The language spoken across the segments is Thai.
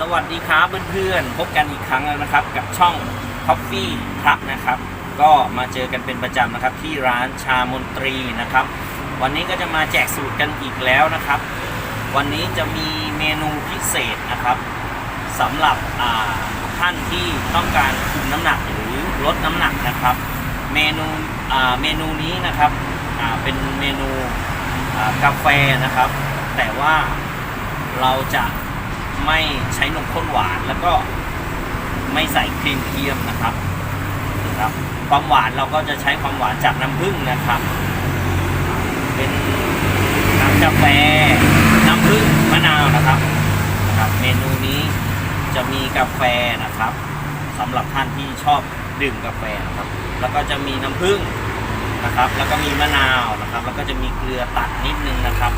สวัสดีครับเพื่อนๆ พบกันอีกครั้งแล้วนะครับ กับช่อง Coffee Truck นะครับ ก็มาเจอกันเป็นประจำนะครับ ที่ร้านชามนตรีนะครับ วันนี้ก็จะมาแจกสูตรกันอีกแล้วนะครับ วันนี้จะมีเมนูพิเศษนะครับสำหรับท่านที่ต้องการคุมน้ำหนักหรือลดน้ำหนักนะครับ เมนูเมนูนี้นะครับเป็นเมนูกาแฟนะครับ แต่ว่าเราจะ ไม่ใช้นมข้นหวานแล้วก็ไม่ใส่ครีมเทียมนะครับนะครับ ความหวานเราก็จะใช้ความหวานจากน้ำผึ้งนะครับ เป็นน้ำกาแฟน้ำผึ้งมะนาวนะครับนะครับ เมนูนี้จะมีกาแฟนะครับสำหรับท่านที่ชอบดื่มกาแฟนะครับ แล้วก็จะมีน้ำผึ้งนะครับ แล้วก็มีมะนาวนะครับ แล้วก็จะมีเกลือตัดนิดนึงนะครับ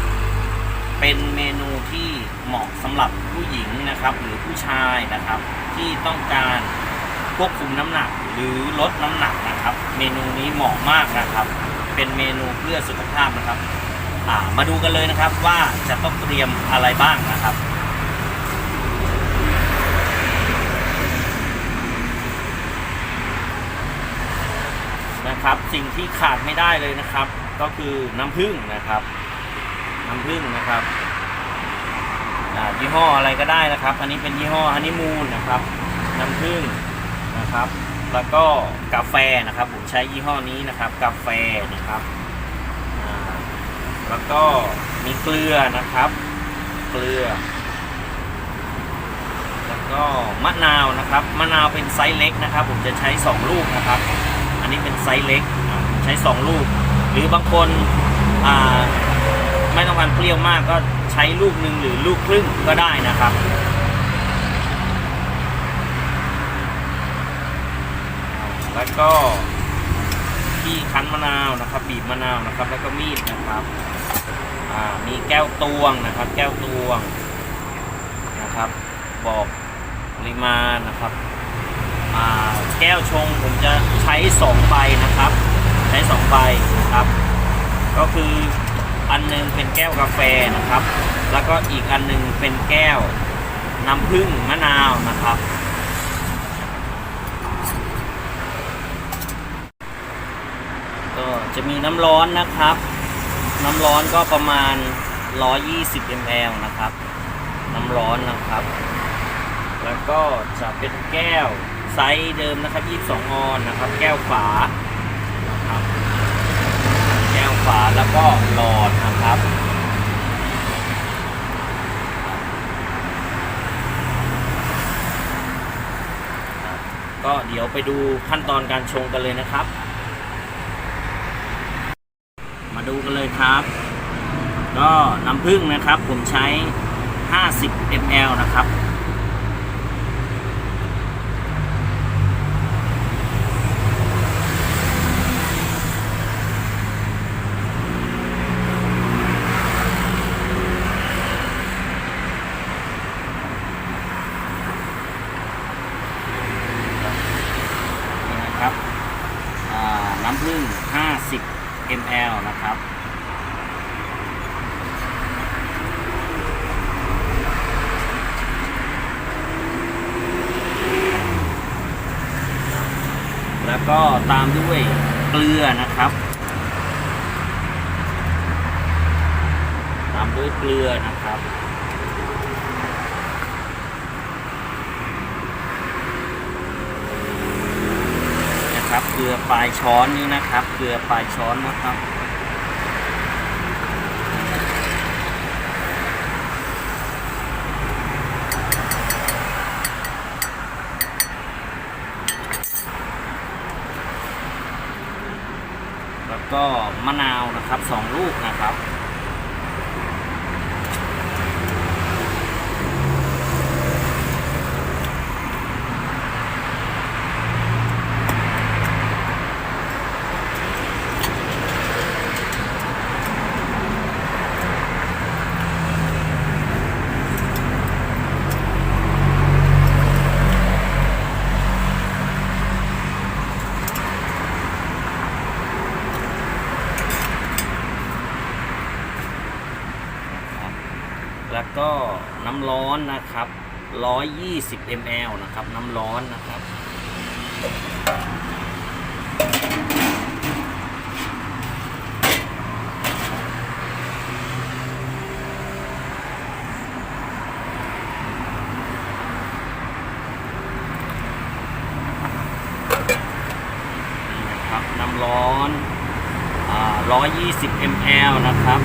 เป็นเมนูที่ เหมาะสำหรับผู้หญิงนะครับ หรือผู้ชายนะครับ ที่ต้องการควบคุมน้ำหนักหรือลดน้ำหนักนะครับ เมนูนี้เหมาะมากนะครับ เป็นเมนูเพื่อสุขภาพนะครับมาดูกันเลยนะครับว่าจะต้องเตรียมอะไรบ้างนะครับนะครับสิ่งที่ขาดไม่ได้เลยนะครับ ก็คือน้ำผึ้งนะครับ น้ำผึ้งนะครับ ยี่ห้ออะไรก็ได้นะครับ อันนี้เป็นยี่ห้อฮันนีมูนนะครับน้ำผึ้งนะครับ แล้วก็กาแฟนะครับ ผมใช้ยี่ห้อนี้นะครับ กาแฟนะครับแล้วก็มีเกลือนะครับ เกลือ แล้วก็มะนาวนะครับ มะนาวเป็นไซส์เล็กนะครับ ผมจะใช้ 2 ลูกนะครับ อันนี้เป็นไซส์เล็กใช้ 2 ลูก หรือบางคนอ่า ไม่ต้องการเปรี้ยวมากก็ใช้ลูกหนึ่งหรือลูกครึ่งก็ได้นะครับ แล้วก็ที่คั้นมะนาวนะครับ บีบมะนาวนะครับ แล้วก็มีดนะครับมีแก้วตวงนะครับ แก้วตวงนะครับ บอกปริมาณนะครับแก้วชงผมจะใช้สองใบนะครับ ใช้สองใบนะครับ ก็คือ อันหนึงเป็นแก้วกาแฟนะครับ แล้วก็อีกอันหนึงเป็นแก้วน้ำผึ้งมะนาวนะครับ ก็จะมีน้ำร้อนนะครับ น้ำร้อนก็ประมาณ 120 ml นะครับ น้ำร้อนนะครับ แล้วก็จะเป็นแก้วไซส์เดิมนะครับ 22 ออนนะครับ แก้วฝานะครับ แก้วฝาแล้วก็หลอดนะครับก็เดี๋ยวไปดูขั้นตอนการชงกันเลยนะครับ มาดูกันเลยครับ ก็น้ำผึ้งนะครับ ผมใช้ 50 ml นะครับ นี่นะครับอ่าน้ำผึ้ง50 ml นะครับ แล้วก็ตามด้วยเกลือนะครับ ตามด้วยเกลือนะครับ นะครับเกลือปลายช้อนนี้นะครับ เกลือปลายช้อนนะครับแล้วก็มะนาวนะครับสองลูกนะครับ แล้วก็น้ำร้อนนะครับ 120 ml นะครับ น้ำร้อนนะครับนี่นะครับน้ำร้อน 120 ml นะครับ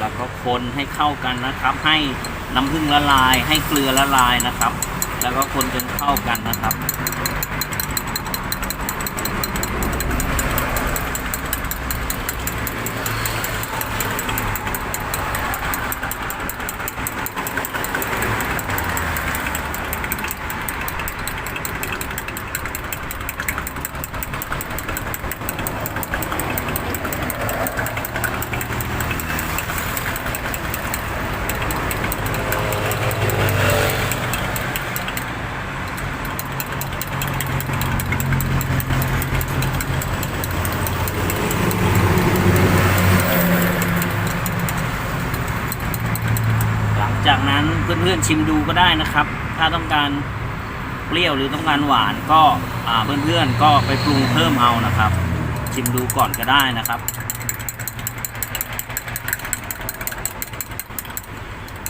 แล้วก็ คนให้เข้ากันนะครับ ให้น้ำผึ้งละลาย ให้เกลือละลายนะครับ แล้วก็คนจนเข้ากันนะครับ เพื่อนๆชิมดูก็ได้นะครับ ถ้าต้องการเปรี้ยวหรือต้องการหวานก็เพื่อนๆก็ไปปรุงเพิ่มเอานะครับ ชิมดูก่อนก็ได้นะครับ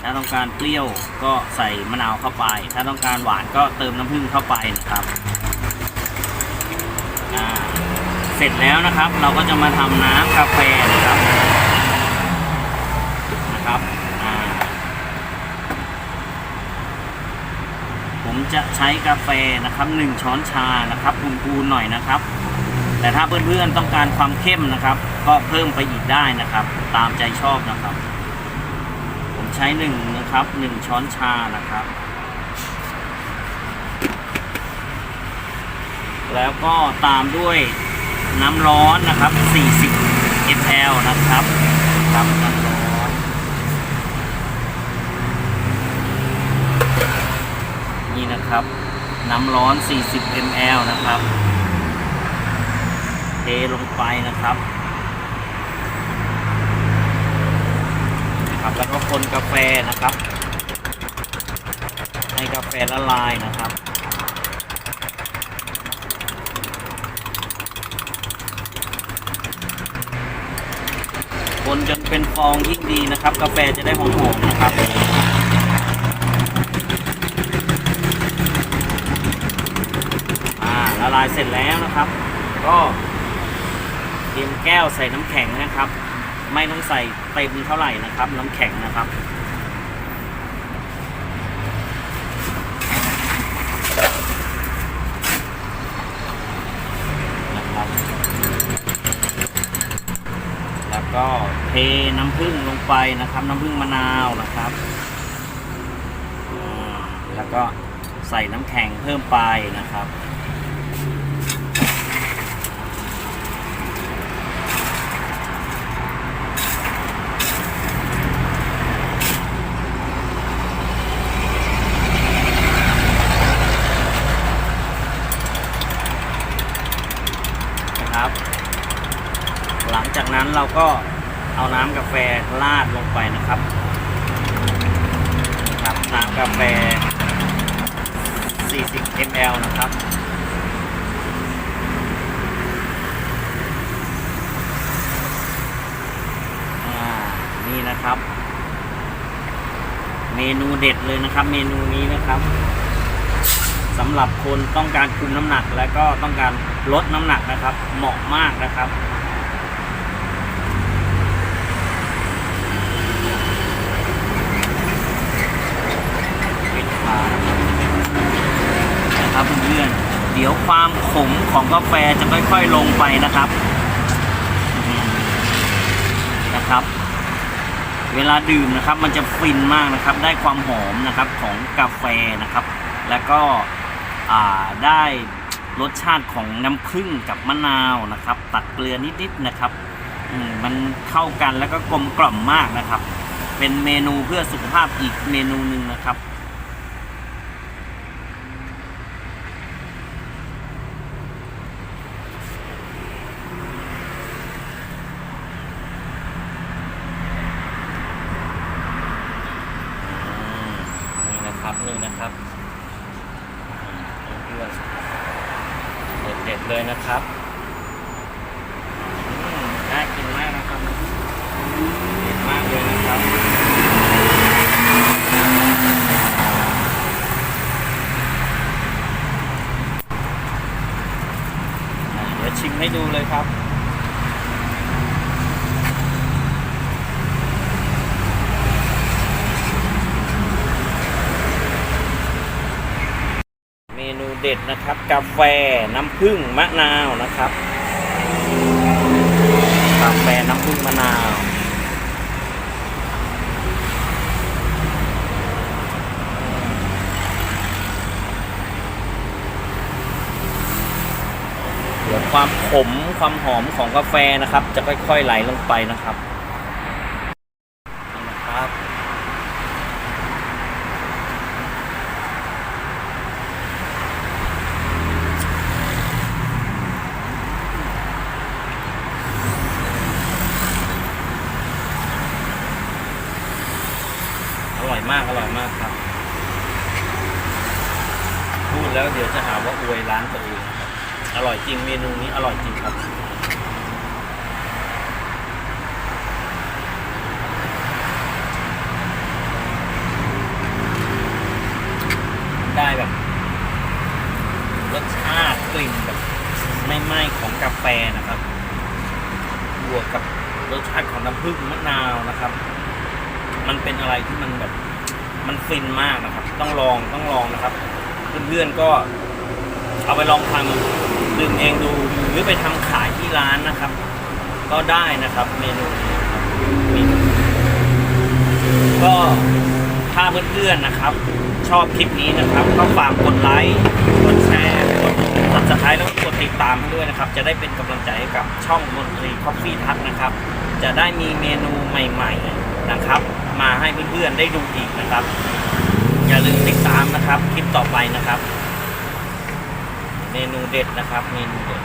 ถ้าต้องการเปรี้ยวก็ใส่มะนาวเข้าไป ถ้าต้องการหวานก็เติมน้ำผึ้งเข้าไปนะครับเสร็จแล้วนะครับ เราก็จะมาทำน้ำกาแฟนะครับนะครับอ่า ผมจะใช้กาแฟนะครับหนึ่งช้อนชานะครับพูนๆหน่อยนะครับ แต่ถ้าเพื่อนๆต้องการความเข้มนะครับ ก็เพิ่มไปอีกได้นะครับ ตามใจชอบนะครับ ผมใช้หนึ่งนะครับหนึ่งช้อนชานะครับ แล้วก็ตามด้วยน้ำร้อนนะครับ 40 ml นะครับครับ น้ำร้อนนี่นะครับ น้ำร้อน 40 ml นะครับ เทลงไปนะครับนะครับ แล้วก็คนกาแฟนะครับ ให้กาแฟละลายนะครับคนจนเป็นฟองยิ่งดีนะครับ กาแฟจะได้หอมๆนะครับ อ่า ละลายเสร็จแล้วนะครับ ก็เตรียมแก้วใส่น้ำแข็งนะครับ ไม่ต้องใส่เต็มเท่าไหร่นะครับ น้ำแข็งนะครับนะครับแล้วก็เทน้ำผึ้งลงไปนะครับ น้ำผึ้งมะนาวนะครับ แล้วก็ใส่น้ำแข็งเพิ่มไปนะครับ หลังจากนั้น เราก็เอาน้ำกาแฟราดลงไปนะครับครับน้ำกาแฟ 40 ml นะครับอ่านี่นะครับ เมนูเด็ดเลยนะครับ เมนูนี้นะครับสำหรับคนต้องการคุมน้ำหนักและก็ต้องการลดน้ำหนักนะครับ เหมาะมากนะครับ ปิดฝา นะครับเพื่อนๆเดี๋ยวความขมของกาแฟจะค่อยๆลงไปนะครับนะครับ เวลาดื่มนะครับมันจะฟินมากนะครับ ได้ความหอมนะครับของกาแฟนะครับ แล้วก็ได้รสชาติของน้ำผึ้งกับมะนาวนะครับ ตัดเกลือนิดๆนะครับมันเข้ากันแล้วก็กลมกล่อมมากนะครับ เป็นเมนูเพื่อสุขภาพอีกเมนูหนึ่งนะครับ ร็ จเลยนะครับน่ากินมากนะครับเด็ดมากเลยนะครับอ่าเดี๋ยวชิมให้ดูเลยครับ เมนูเด็ดนะครับ กาแฟน้ำผึ้งมะนาวนะครับ กาแฟน้ำผึ้งมะนาวเดี๋ยวความขมความหอมของกาแฟนะครับ จะค่อยๆไหลลงไปนะครับนี่นะครับ อร่อยมากครับ พูดแล้วเดี๋ยวจะหาว่าอวยร้านตัวเองนะครับอร่อยจริงเมนูนี้อร่อยจริงครับได้แบบรสชาติกลิ่นแบบไม่ไหม้ของกาแฟนะครับ บวกกับรสชาติของน้ำผึ้งมะนาวนะครับ มันเป็นอะไรที่มันแบบ มันฟินมากนะครับ ต้องลองต้องลองนะครับ เพื่อนๆก็เอาไปลองทำดื่มเองดูหรือไปทำขายที่ร้านนะครับ ก็ได้นะครับ เมนูนี้ก็ถ้าเพื่อนๆนะครับ ชอบคลิปนี้นะครับก็ฝากกดไลค์กดแชร์กด subscribe แล้วกดติดตามให้ด้วยนะครับ จะได้เป็นกำลังใจให้กับช่องมนตรีคอฟฟี่ทักนะครับ จะได้มีเมนูใหม่ ๆ นะครับ มาให้เพื่อนๆได้ดูอีกนะครับ อย่าลืมติดตามนะครับ คลิปต่อไปนะครับ เมนูเด็ดนะครับ เมนูเด็ด